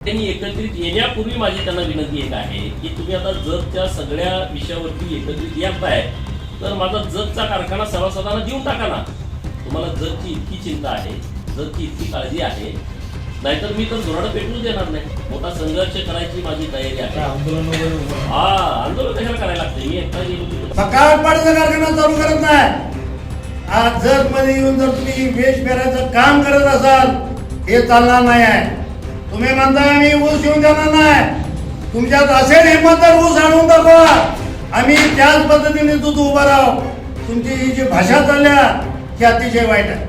त्यांनी एकत्रित येण्यापूर्वी माझी त्यांना विनंती एक आहे की तुम्ही आता जतच्या सगळ्या विषयावरती एकत्रित येत आहे तर माझा जतचा कारखाना सभासदांना देऊन टाका ना. तुम्हाला जतची इतकी चिंता आहे जतची इतकी काळजी आहे. नाहीतर मी तर धोरण पेटवून देणार नाही. मोठा संघर्ष करायची माझी तयारी आहे. हा आंदोलन कशाला करायला लागते? मी एकटा गेलो सकाळ पाडीचा कारखाना चालू करत नाही. आज जगमध्ये येऊन जर तुम्ही वेश फेरायचं काम करत असाल हे चालणार नाही आहे. तुम्ही म्हणताय आम्ही ऊस येऊन देणार नाही. तुमच्यात असेल हिंमत तर ऊस आणून दाखवा. आम्ही त्याच पद्धतीने दूध उभा राहू तुमची ही जी भाषा चालल्या ती अतिशय वाईट आहे.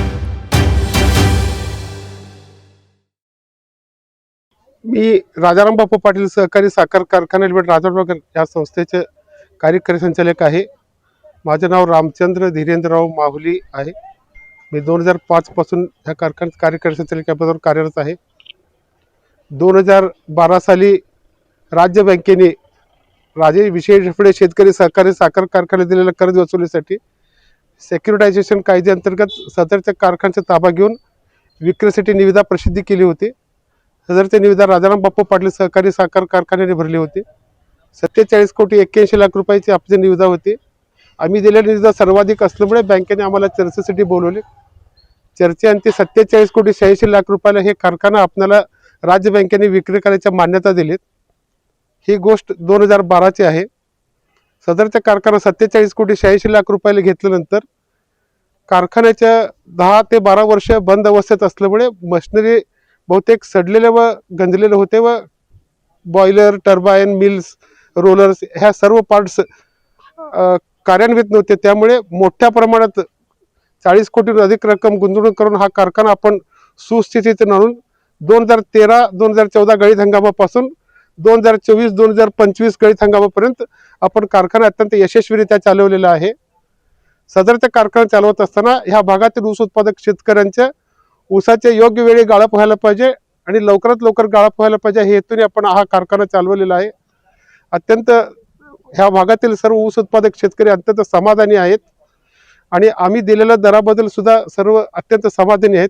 मी राजाराम बापू पाटील सहकारी साखर कारखाना लिमिटेड राजाराम या संस्थेचे कार्यकारी संचालक आहे. माझे नाव रामचंद्र धीरेंद्रराव माहुली आहे. मी दोन हजार पाचपासून ह्या कारखान्यात कार्यकारी संचालक याबद्दल कार्यरत आहे. दोन हजार बारा साली राज्य बँकेने राजे विशेष पुढे शेतकरी सहकारी साखर कारखान्यात दिलेल्या कर्ज वसुलीसाठी सेक्युरिटायझेशन कायद्याअंतर्गत सदरच्या कारखान्याचा ताबा घेऊन विक्रीसाठी निविदा प्रसिद्धी केली होती. सदरचे निविदा राजाराम बाप्पा पाटील सहकारी साखर कारखान्याने भरले होते. सत्तेचाळीस कोटी एक्क्याऐंशी लाख रुपयाची आपली निविदा होती. आम्ही दिलेली निविदा सर्वाधिक असल्यामुळे बँकेने आम्हाला चर्चेसाठी बोलवले. चर्चेअंती सत्तेचाळीस कोटी शहाऐंशी लाख रुपयाला हे कारखाना आपल्याला राज्य बँकेने विक्री करायच्या मान्यता दिलीत. ही गोष्ट दोन हजार बाराची आहे. सदरचा कारखाना सत्तेचाळीस कोटी शहाऐंशी लाख रुपयाला घेतल्यानंतर कारखान्याच्या दहा ते बारा वर्ष बंद अवस्थेत असल्यामुळे मशिनरी बहुतेक सडलेले व गंजलेले होते व बॉयलर टर्बाईन मिल्स रोलर्स ह्या सर्व पार्ट्स कार्यान्वित नव्हते. त्यामुळे मोठ्या प्रमाणात चाळीस कोटी अधिक रक्कम गुंतवणूक करून हा कारखाना आपण सुस्थितीत आणून दोन हजार तेरा दोन हजार चौदा गळीत हंगामापासून दोन हजार चोवीस दोन हजार पंचवीस गळीत हंगामापर्यंत आपण कारखाना अत्यंत यशस्वीरित्या चालवलेला आहे. सदरच्या कारखाना चालवत असताना ह्या भागातील ऊस उत्पादक शेतकऱ्यांच्या ऊसाचे योग्य वेळी गाळप व्हायला पाहिजे आणि लवकरात लवकर गाळप व्हायला पाहिजे हे हेतूने आपण हा कारखाना चालवलेला आहे. अत्यंत ह्या भागातील सर्व ऊस उत्पादक शेतकरी अत्यंत समाधानी आहेत. आणि आम्ही दिलेल्या दराबद्दल सुद्धा सर्व अत्यंत समाधानी आहेत.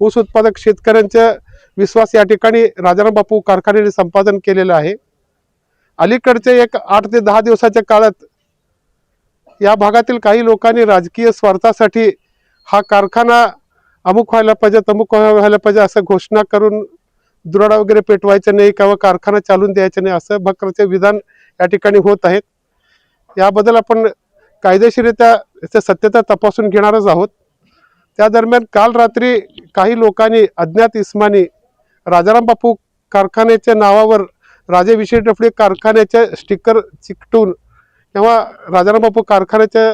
ऊस उत्पादक शेतकऱ्यांचा विश्वास या ठिकाणी राजाराम बापू कारखान्याने संपादन केलेलं आहे. अलीकडच्या एक आठ ते दहा दिवसाच्या काळात या भागातील काही लोकांनी राजकीय स्वार्थासाठी हा कारखाना अमुक व्हायला पाहिजे अमुक व्हायला पाहिजे असं घोषणा करून दुराडा वगैरे पेटवायचा नाही किंवा कारखाना चालून द्यायचा नाही असं प्रकारचे विधान या ठिकाणी होत आहेत. याबद्दल आपण कायदेशीरित्या सत्यता तपासून घेणारच आहोत. त्या दरम्यान काल रात्री काही लोकांनी अज्ञात इस्मानी राजाराम बापू कारखान्याच्या नावावर राजे विशेष डफडे कारखान्याचे स्टिकर चिकटून किंवा राजाराम बापू कारखान्याच्या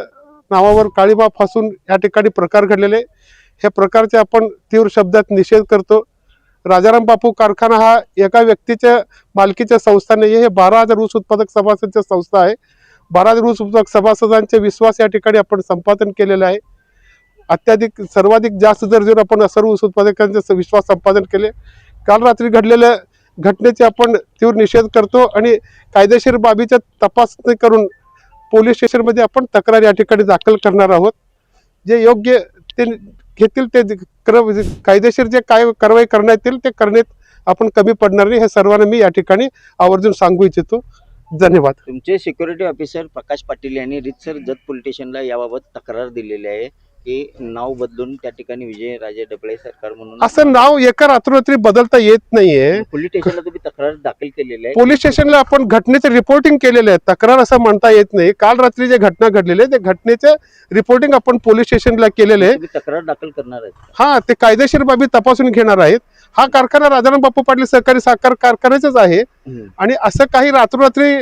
नावावर काळीबा फासून या ठिकाणी प्रकार घडलेले. ह्या प्रकारचे आपण तीव्र शब्दात निषेध करतो. राजाराम बापू कारखाना हा एका व्यक्तीच्या मालकीच्या संस्था नाही आहे हे बारा हजार ऊस उत्पादक सभासदच्या संस्था आहे. बारा हजार ऊस उत्पादक सभासदांचे विश्वास या ठिकाणी आपण संपादन केलेलं आहे. अत्याधिक सर्वाधिक जास्त दर देऊन आपण सर्व ऊस उत्पादकांचे विश्वास संपादन केले काल रात्री घडलेल्या घटनेचे आपण तीव्र निषेध करतो आणि कायदेशीर बाबीच्या तपासणी करून पोलीस स्टेशनमध्ये आपण तक्रार या ठिकाणी दाखल करणार आहोत. जे योग्य ते घेतील ते क्र कायदेशीर जे काय कारवाई करण्यात येईल ते करण्यात आपण कमी पडणार नाही हे सर्वांना मी या ठिकाणी आवर्जून सांगू इच्छितो. धन्यवाद. तुमचे सिक्युरिटी ऑफिसर प्रकाश पाटील यांनी रितसर जत पोलीस स्टेशनला याबाबत तक्रार दिलेली आहे. की नाव बदलून त्या ठिकाणी विजयराजे डबळे सरकार म्हणून असं नाव एका रात्रोरात्री बदलता येत नाहीये. पोलीस स्टेशनला तुम्ही तक्रार दाखल केलेली आहे. पोलीस स्टेशनला आपण घटनेचे रिपोर्टिंग केलेले आहे. तक्रार असं म्हणता येत नाही. काल रात्री जे घटना घडलेली आहे त्या घटनेचे रिपोर्टिंग आपण पोलीस स्टेशनला केलेले आहे. तुम्ही तक्रार दाखल करणार आहेत. हा ते कायदेशीर बाबी तपासून घेणार आहेत. हा कारखाना राजाराम बापू पाटील सहकारी साखर कारखान्याचाच आहे. आणि असं काही रात्रोरात्री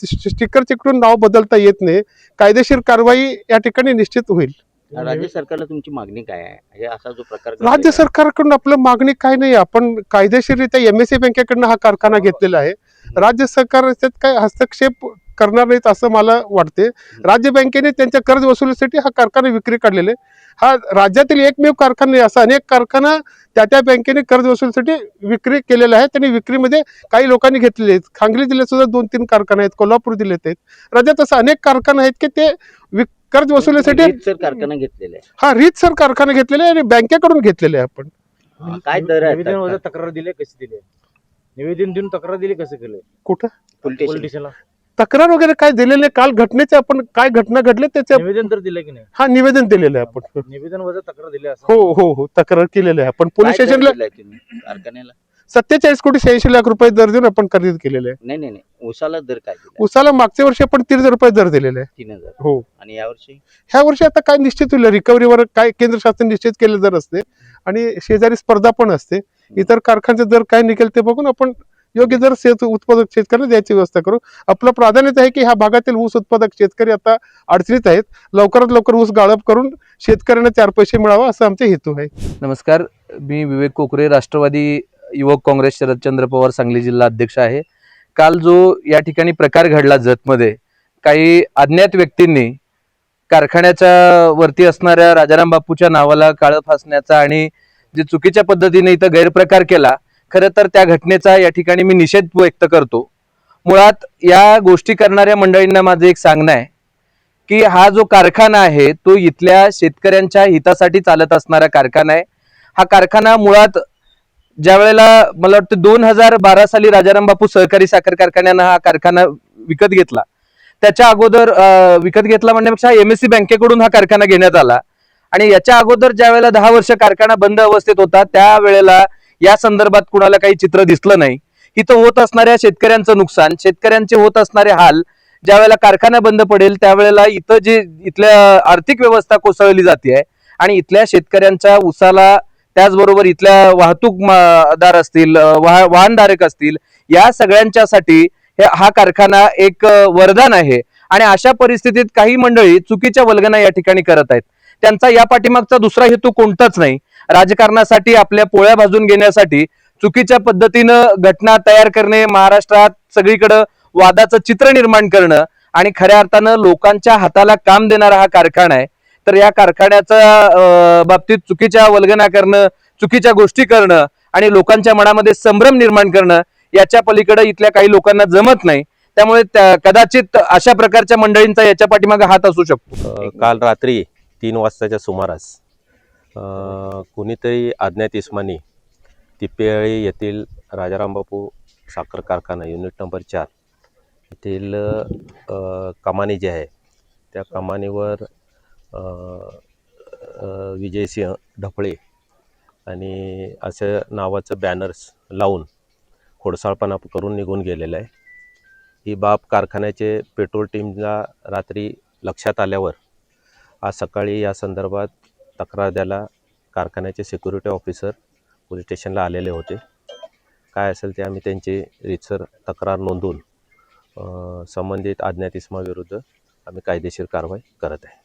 स्टिकर चिकटून नाव बदलता येत नाही. कायदेशीर कारवाई या ठिकाणी निश्चित होईल. राज्य सरकारला तुमची मागणी काय आहे? हे असा जो प्रकार राज्य आहे. सरकारकडून आपलं मागणी काय नाही. आपण कायदेशीररित्या एमएससी बँकेकडनं हा कारखाना घेतलेला आहे. राज्य सरकार याच्यात काय हस्तक्षेप करणार नाहीत असं मला वाटते. राज्य बँकेने त्यांच्या कर्ज वसुलीसाठी हा कारखाना विक्री काढलेले हा राज्यातील एकमेव कारखाना नाही असा अनेक कारखाना त्या त्या बँकेने कर्ज वसुलीसाठी विक्री केलेला आहे. त्यांनी विक्रीमध्ये काही लोकांनी घेतलेले आहेत. सांगली जिल्ह्यात सुद्धा दोन तीन कारखाने आहेत. कोल्हापूर जिल्ह्यात आहेत. राज्यात असं अनेक कारखाने आहेत की ते विक- कर्ज वसुलीसाठी रीतसर कारखाना घेतलेला आहे. हा रीतसर कारखाना घेतलेले आहे आणि बँकेकडून घेतलेले आहे आपण. हा, काय दर आहे निवेदन? तक्रार दिली कशी दिली निवेदन देऊन तक्रार दिली कसं केलं? कुठं? Police police station. स्टेशनला तक्रार वगैरे काय दिलेले. काल घटनेचे आपण काय घटना घडले त्याचे निवेदन तर दिलं की नाही? हा निवेदन दिलेलं आहे आपण. निवेदन वगैरे तक्रार दिली असं. हो हो हो तक्रार केलेली आहे. आपण पोलीस काय दर स्टेशनला दिलाय तुम्ही? कारखान्याला? सत्तेचाळीस कोटी शहाऐंशी लाख रुपये दर देऊन आपण खरेदी केलेले आहे. नाही नाही नाही. उसाला दर काय दिला? उसाला मागच्या वर्षी आपण तीन हजार रुपये दर दिलेले आहे. तीन हजार. हो. आणि यावर्षी ह्या वर्षी आता काय निश्चित होईल? रिकव्हरीवर काय केंद्र शासन निश्चित केले दर असते आणि शेजारी स्पर्धा पण असते इतर कारखान्याचे दर काय निघेल ते बघून आपण योग्य दर शेत उत्पादक शेतकऱ्यांना द्यायची व्यवस्था करू. आपलं प्राधान्य आहे की ह्या भागातील ऊस उत्पादक शेतकरी आता अडचणीत आहेत. लवकरात लवकर ऊस गाळप करून शेतकऱ्यांना चार पैसे मिळावा असं आमचा हेतू आहे. नमस्कार. मी विवेक कोकरे राष्ट्रवादी युवक काँग्रेस शरदचंद्र पवार सांगली जिल्हा अध्यक्ष आहे. काल जो या ठिकाणी प्रकार घडला जतमध्ये काही अज्ञात व्यक्तींनी कारखान्याच्या वरती असणाऱ्या राजाराम बापूच्या नावाला काळं फासण्याचा आणि जे चुकीच्या पद्धतीने इथं गैरप्रकार केला खरं तर त्या घटनेचा या ठिकाणी मी निषेध व्यक्त करतो. मुळात या गोष्टी करणाऱ्या मंडळींना माझं एक सांगणं आहे की हा जो कारखाना आहे तो इथल्या शेतकऱ्यांच्या हितासाठी चालत असणारा कारखाना आहे. हा कारखाना मुळात ज्या वेळेला मला वाटतं दोन हजार बारा साली राजाराम बापू सहकारी साखर कारखान्यानं हा कारखाना विकत घेतला. त्याच्या अगोदर विकत घेतला म्हणण्यापेक्षा एम एस सी बँकेकडून हा कारखाना घेण्यात आला. आणि याच्या अगोदर ज्या वेळेला दहा वर्ष कारखाना बंद अवस्थेत होता त्यावेळेला या संदर्भात कुणाला काही चित्र दिसलं नाही. इथं होत असणाऱ्या शेतकऱ्यांचं नुकसान शेतकऱ्यांचे होत असणारे हाल ज्या वेळेला कारखाना बंद पडेल त्यावेळेला इथं जे इथल्या आर्थिक व्यवस्था कोसळली जाते आणि इथल्या शेतकऱ्यांच्या उसाला त्याचबरोबर इथल्या वाहतूक दार असतील वाह- वाहनधारक असतील या सगळ्यांच्यासाठी हा कारखाना एक वरदान आहे. आणि अशा परिस्थितीत काही मंडळी चुकीच्या वल्गना या ठिकाणी करत आहेत. त्यांचा या पाठीमागचा दुसरा हेतू कोणताच नाही. राजकारणासाठी आपल्या पोळ्या भाजून घेण्यासाठी चुकीच्या पद्धतीनं घटना तयार करणे महाराष्ट्रात सगळीकडं वादाचं चित्र निर्माण करणं आणि खऱ्या अर्थानं लोकांच्या हाताला काम देणारा हा कारखाना आहे. तर या कारखान्याच्या बाबतीत चुकीच्या वल्गना करणं चुकीच्या गोष्टी करणं आणि लोकांच्या मनामध्ये संभ्रम निर्माण करणं याच्या पलीकडे इथल्या काही लोकांना जमत नाही. त्यामुळे त्या- कदाचित अशा प्रकारच्या मंडळींचा याच्या पाठीमागे हात असू शकतो. काल रात्री तीन वाजताच्या सुमारास कुणीतरी अज्ञात इस्मानी तिपेळी येथील राजारामबापू साखर कारखाना युनिट नंबर चार येथील कमानी जी आहे त्या कमानीवर विजयसिंह ढपळे आणि असं नावाचं बॅनर्स लावून खोडसाळपणा करून निघून गेलेलं आहे. ही बाब कारखान्याचे पेट्रोल टीमला रात्री लक्षात आल्यावर आज सकाळी या संदर्भात तक्रार द्यायला कारखान्याचे सिक्युरिटी ऑफिसर पोलीस स्टेशनला आलेले होते. काय असेल ते आम्ही त्यांची रितसर तक्रार नोंदवून संबंधित अज्ञात इसमाविरुद्ध आम्ही कायदेशीर कारवाई करत आहे.